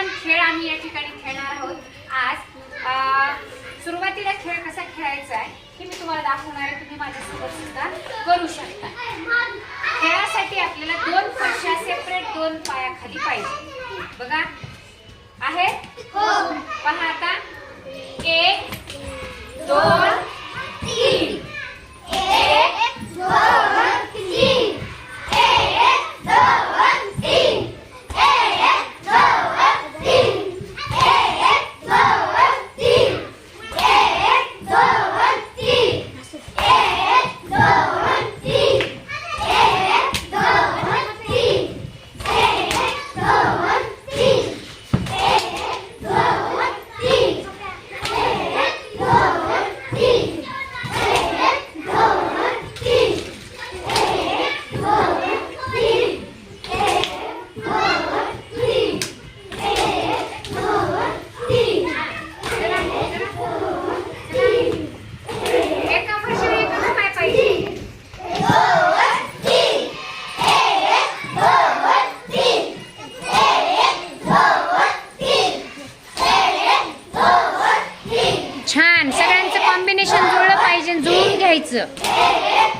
छान खेळ आम्ही या ठिकाणी खेळणार आहोत. आज सुरुवातीला खेळ कसा खेळायचा आहे हे मी तुम्हाला दाखवणार आहे. तुम्ही माझ्यासोबत सुद्धा करू शकता. खेळासाठी आपल्याला दोन फरशा सेपरेट दोन पायाखाली पाहिजे. बघा. आहे? हो. पहा आता. एक दोन Hepsi.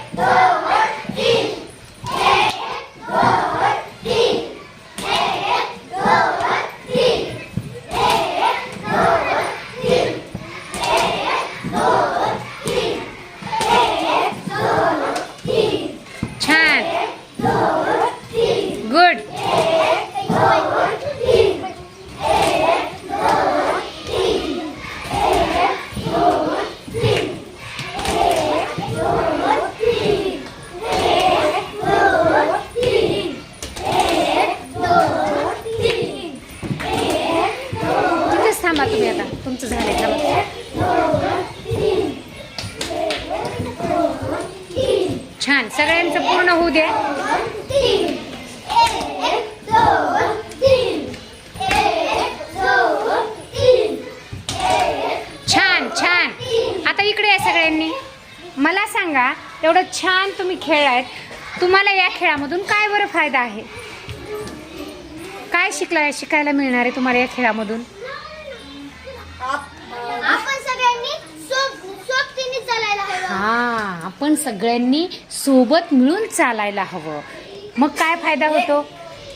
थांबा तुम्ही आता तुमचं झालं थांबा छान सगळ्यांचं पूर्ण होऊ द्या छान छान. आता इकडे या सगळ्यांनी. मला सांगा एवढं छान तुम्ही खेळायत तुम्हाला या खेळामधून काय बरं फायदा आहे? काय शिकला शिकायला मिळणार आहे तुम्हाला या खेळामधून आपण सगळ्यांनी सोब- सोबतीने चालायला हवं हा आपण सगळ्यांनी सोबत मिळून चालायला हवं. मग काय फायदा होतो?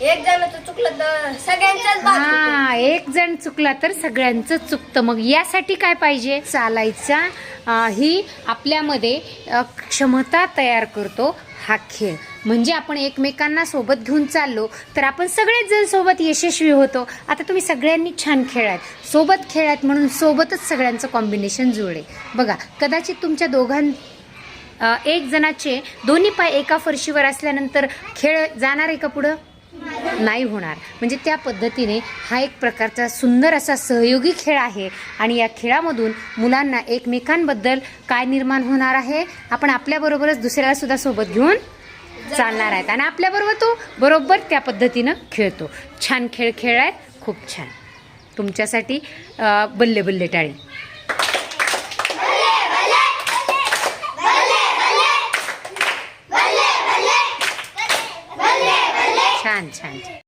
एक जण चुकलं तर सगळ्यांच्याच हा एक जण चुकला तर सगळ्यांचं चुकतं. मग यासाठी काय पाहिजे? चालायचा अं, ही आपल्यामध्ये अं, क्षमता तयार करतो हा खेळ. म्हणजे आपण एकमेकांना सोबत घेऊन चाललो तर आपण सगळेच जण सोबत यशस्वी होतो. आता तुम्ही सगळ्यांनी छान खेळात सोबत खेळात म्हणून सोबतच सगळ्यांचं कॉम्बिनेशन जुळले. बघा कदाचित तुमच्या दोघां एक जणाचे दोन्ही पाय एका फरशीवर असल्यानंतर खेळ जाणार आहे का पुढं? नाही होणार. म्हणजे त्या पद्धतीने हा एक प्रकारचा सुंदर असा सहयोगी खेळ आहे आणि या खेळामधून मुलांना एकमेकांबद्दल काय निर्माण होणार आहे आपण आपल्याबरोबरच दुसऱ्याला सुद्धा सोबत घेऊन चालणार आहेत. आणि आपल्याबरोबर तो बरोबर त्या पद्धतीनं खेळतो. छान खेळ खेळायत. खूप छान. तुमच्यासाठी बल्ले बल्ले टाळी. छान छान